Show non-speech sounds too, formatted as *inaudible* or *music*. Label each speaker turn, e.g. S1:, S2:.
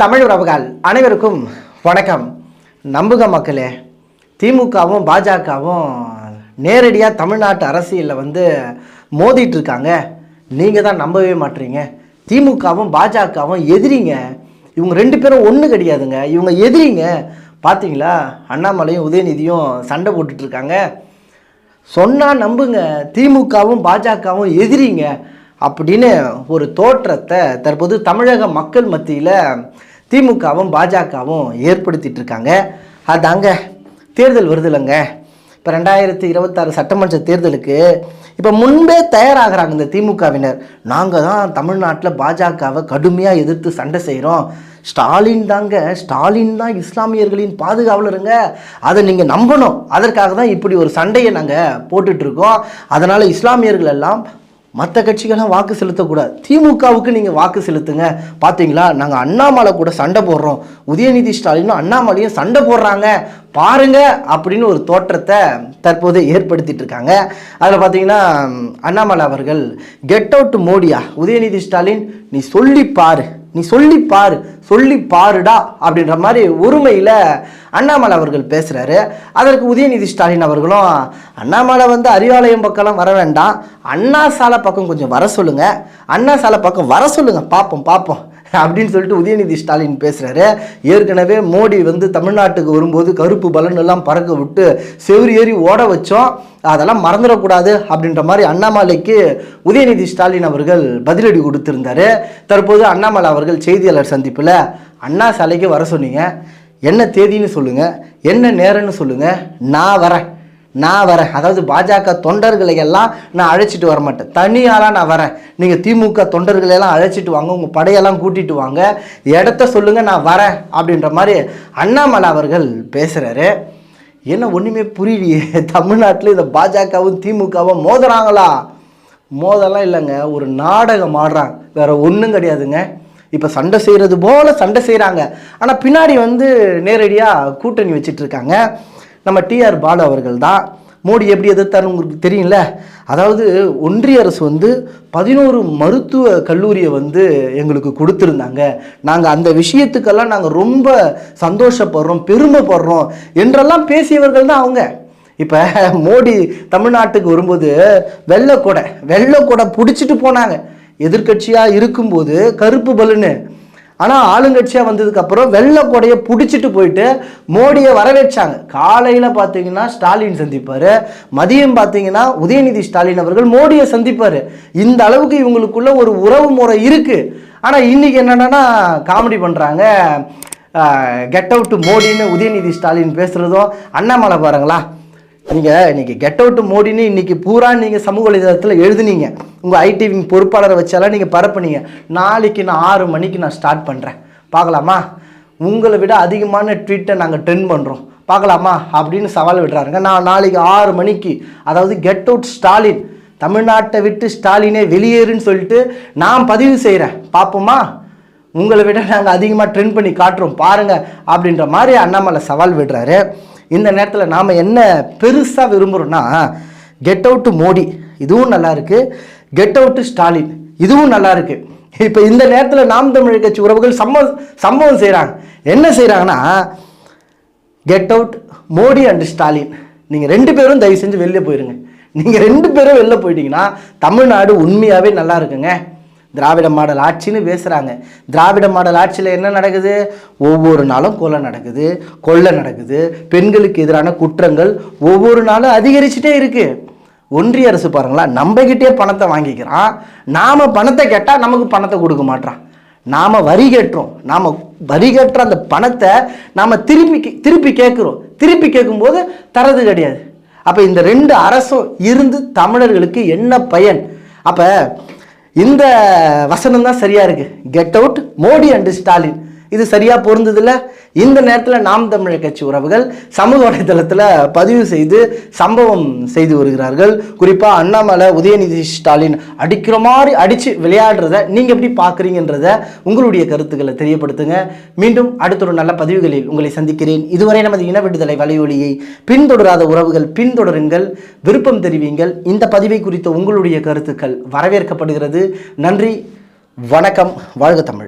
S1: தமிழ் உறவுகள் அனைவருக்கும் வணக்கம். நம்புக மக்களே திமுகவும் பாஜகவும் நேரடியாக தமிழ்நாட்டு அரசியலில் வந்து மோதிட்டு இருக்காங்க நீங்கள் தான் நம்பவே மாட்டீங்க திமுகவும் பாஜகவும் எதிரிங்க. இவங்க ரெண்டு பேரும் ஒன்று கிடையாதுங்க. இவங்க எதிரிங்க. பார்த்தீங்களா அண்ணாமலையும் உதயநிதியும் சண்டை போட்டுட்ருக்காங்க இருக்காங்க நம்புங்க. திமுகவும் பாஜகவும் எதிரிங்க. அப்படின்னு ஒரு தோற்றத்தை தற்போது தமிழக மக்கள் மத்தியில் திமுகவும் பாஜகவும் ஏற்படுத்திட்டு இருக்காங்க. அதாங்க தேர்தல் வருதுல்லங்க இப்போ ரெண்டாயிரத்தி இருபத்தாறு சட்டமன்ற தேர்தலுக்கு இப்போ முன்பே தயாராகிறாங்க இந்த திமுகவினர். நாங்கள் தான் தமிழ்நாட்டில் பாஜகவை கடுமையாக எதிர்த்து சண்டை செய்கிறோம் ஸ்டாலின் தாங்க ஸ்டாலின் தான் இஸ்லாமியர்களின் பாதுகாவலருங்க. அதை நீங்கள் நம்பணும். அதற்காக தான் இப்படி ஒரு சண்டையை நாங்கள் போட்டுட்ருக்கோம் அதனால் இஸ்லாமியர்கள் எல்லாம் மற்ற கட்சிகள்லாம் வாக்கு செலுத்தக்கூடாது. திமுகவுக்கு நீங்கள் வாக்கு செலுத்துங்க. பார்த்தீங்களா நாங்கள் அண்ணாமலை கூட சண்டை போடுறோம். உதயநிதி ஸ்டாலினும் அண்ணாமலையும் சண்டை போடுறாங்க. பாருங்க அப்படின்னு ஒரு தோற்றத்தை தற்போது ஏற்படுத்திட்டு இருக்காங்க. அதில் பார்த்தீங்கன்னா அண்ணாமலை அவர்கள் கெட் அவுட் மோடியா. உதயநிதி ஸ்டாலின் நீ சொல்லி பாரு. நீ சொல்லி பாரு. சொல்லி பாருடா அப்படின்ற மாதிரி ஒருமையில் அண்ணாமலை அவர்கள் பேசுகிறாரு அதற்கு உதயநிதி ஸ்டாலின் அவர்களும் அண்ணாமலை வந்து அறிவாலயம் பக்கம்லாம் வர வேண்டாம். அண்ணா சாலை பக்கம் கொஞ்சம் வர சொல்லுங்கள் அண்ணா சாலை பக்கம் வர சொல்லுங்கள் பார்ப்போம் பார்ப்போம் அப்படின்னு சொல்லிட்டு உதயநிதி ஸ்டாலின் பேசுகிறாரு ஏற்கனவே மோடி வந்து தமிழ்நாட்டுக்கு வரும்போது கருப்பு பலன் எல்லாம் பறக்க விட்டு செவ்வறு ஏறி ஓட வச்சோம். அதெல்லாம் மறந்துடக்கூடாது அப்படின்ற மாதிரி அண்ணாமலைக்கு உதயநிதி ஸ்டாலின் அவர்கள் பதிலடி கொடுத்திருந்தாரு. தற்போது அண்ணாமலை அவர்கள் செய்தியாளர் சந்திப்பில் அண்ணா சாலைக்கு வர சொன்னீங்க. என்ன தேதின்னு சொல்லுங்கள் என்ன நேரம்னு சொல்லுங்கள் நான் வரேன். நான் வரேன். அதாவது பாஜக தொண்டர்களை எல்லாம் நான் அழைச்சிட்டு வர மாட்டேன் தனியாலாம் நான் வரேன். நீங்கள் திமுக தொண்டர்களை எல்லாம் அழைச்சிட்டு வாங்க. உங்கள் படையெல்லாம் கூட்டிட்டு வாங்க. இடத்த சொல்லுங்கள் நான் வரேன் அப்படின்ற மாதிரி அண்ணாமலை அவர்கள் பேசுகிறாரு என்ன ஒன்றுமே புரியலையே. *laughs* தமிழ்நாட்டில் இந்த பாஜகவும் திமுகவும் மோதுறாங்களா? மோதலாம் இல்லைங்க. ஒரு நாடகம் ஆடுறாங்க. வேறு ஒன்றும் கிடையாதுங்க. இப்போ சண்டை செய்கிறது போல சண்டை செய்கிறாங்க ஆனால் பின்னாடி வந்து நேரடியாக கூட்டணி வச்சிட்டு இருக்காங்க. நம்ம டிஆர் பாலு அவர்கள் தான். மோடி எப்படி எதிர்த்தார்னு உங்களுக்கு தெரியும்ல? அதாவது ஒன்றிய அரசு வந்து பதினோரு மருத்துவ கல்லூரியை வந்து எங்களுக்கு கொடுத்துருந்தாங்க. நாங்கள் அந்த விஷயத்துக்கெல்லாம் நாங்கள் ரொம்ப சந்தோஷப்படுறோம் பெருமைப்படுறோம் என்றெல்லாம் பேசியவர்கள் தான் அவங்க. இப்போ மோடி தமிழ்நாட்டுக்கு வரும்போது வெள்ளைக்கொடை வெள்ளைக்கொடை பிடிச்சிட்டு போனாங்க. எதிர்க்கட்சியாக இருக்கும்போது கருப்பு பலூனு ஆனால் ஆளுங்கட்சியாக வந்ததுக்கப்புறம் வெள்ளை கொடையை பிடிச்சிட்டு போயிட்டு மோடியை வரவேற்றாங்க. காலையில் பார்த்தீங்கன்னா ஸ்டாலின் சந்திப்பார். மதியம் பார்த்தீங்கன்னா உதயநிதி ஸ்டாலின் அவர்கள் மோடியை சந்திப்பார். இந்த அளவுக்கு இவங்களுக்குள்ள ஒரு உறவு முறை இருக்குது ஆனால் இன்றைக்கி என்னென்னா காமெடி பண்ணுறாங்க கெட் அவுட் மோடின்னு உதயநிதி ஸ்டாலின் பேசுகிறதும் அண்ணாமலை பாருங்களா. நீங்கள் இன்னைக்கு கெட் அவுட் மோடின்னு இன்னைக்கு பூரா நீங்கள் சமூக வலைதளத்தில் எழுதுனீங்க. உங்கள் ஐடி விங் பொறுப்பாளரை வச்சாலாம் நீங்கள் பரப்புனீங்க. நாளைக்கு நான் ஆறு மணிக்கு நான் ஸ்டார்ட் பண்ணுறேன் பார்க்கலாமா? உங்களை விட அதிகமான ட்வீட்டை நாங்கள் ட்ரெண்ட் பண்ணுறோம் பார்க்கலாமா? அப்படின்னு சவால் விடுறாருங்க. நான் நாளைக்கு ஆறு மணிக்கு அதாவது கெட் அவுட் ஸ்டாலின் தமிழ்நாட்டை விட்டு ஸ்டாலினே வெளியேறுன்னு சொல்லிட்டு நான் பதிவு செய்கிறேன் பார்ப்போமா? உங்களை விட நாங்கள் அதிகமாக ட்ரெண்ட் பண்ணி காட்டுறோம். பாருங்கள் அப்படின்ற மாதிரி அண்ணாமலை சவால் விடுறாரு. இந்த நேரத்தில் நாம் என்ன பெருசாக விரும்புகிறோன்னா கெட் அவுட்டு மோடி. இதுவும் நல்லா இருக்குது கெட் அவுட்டு ஸ்டாலின். இதுவும் நல்லாயிருக்கு இப்போ இந்த நேரத்தில் நாம் தமிழ் கட்சி உறவுகள் சம்பவம் சம்பவம் செய்கிறாங்க என்ன செய்கிறாங்கன்னா get out Modi and Stalin. நீங்கள் ரெண்டு பேரும் தயவு செஞ்சு வெளியே போயிருங்க. நீங்கள் ரெண்டு பேரும் வெளில போயிட்டீங்கன்னா தமிழ்நாடு உண்மையாகவே நல்லா இருக்குங்க. திராவிட மாடல் ஆட்சின்னு பேசுகிறாங்க திராவிட மாடல் ஆட்சியில் என்ன நடக்குது? ஒவ்வொரு நாளும் கொலை நடக்குது கொள்ளை நடக்குது பெண்களுக்கு எதிரான குற்றங்கள் ஒவ்வொரு நாளும் அதிகரிச்சுட்டே இருக்குது ஒன்றிய அரசு பாருங்களா நம்மகிட்டே பணத்தை வாங்கிக்கிறான். நாம் பணத்தை கேட்டால் நமக்கு பணத்தை கொடுக்க மாட்றான். நாம் வரி கேட்டுறோம். நாம் வரி கேட்டுற அந்த பணத்தை நாம் திருப்பி கே- திருப்பி கேட்குறோம். திருப்பி கேட்கும்போது தரது கிடையாது. அப்போ இந்த ரெண்டு அரசும் இருந்து தமிழர்களுக்கு என்ன பயன்? அப்போ இந்த வசனம் தான் சரியா இருக்கு. Get out Modi and Stalin இது சரியா பொருந்ததில்ல. இந்த நேரத்தில் நாம் தமிழர் கட்சி உறவுகள் சமூக வலைதளத்தில் பதிவு செய்து சம்பவம் செய்து வருகிறார்கள். குறிப்பாக அண்ணாமலை உதயநிதி ஸ்டாலின் அடிக்கிற மாதிரி அடித்து விளையாடுறத நீங்கள் எப்படி பார்க்குறீங்கன்றத உங்களுடைய கருத்துக்களை தெரியப்படுத்துங்க. மீண்டும் அடுத்த ஒரு நல்ல பதிவுகளில் உங்களை சந்திக்கிறேன். இதுவரை நமது இன விடுதலை வலையொலியை பின்தொடராத உறவுகள் பின்தொடருங்கள். விருப்பம் தெரிவிங்கள். இந்த பதிவை குறித்த உங்களுடைய கருத்துக்கள் வரவேற்கப்படுகிறது. நன்றி வணக்கம் வாழ்க தமிழ்.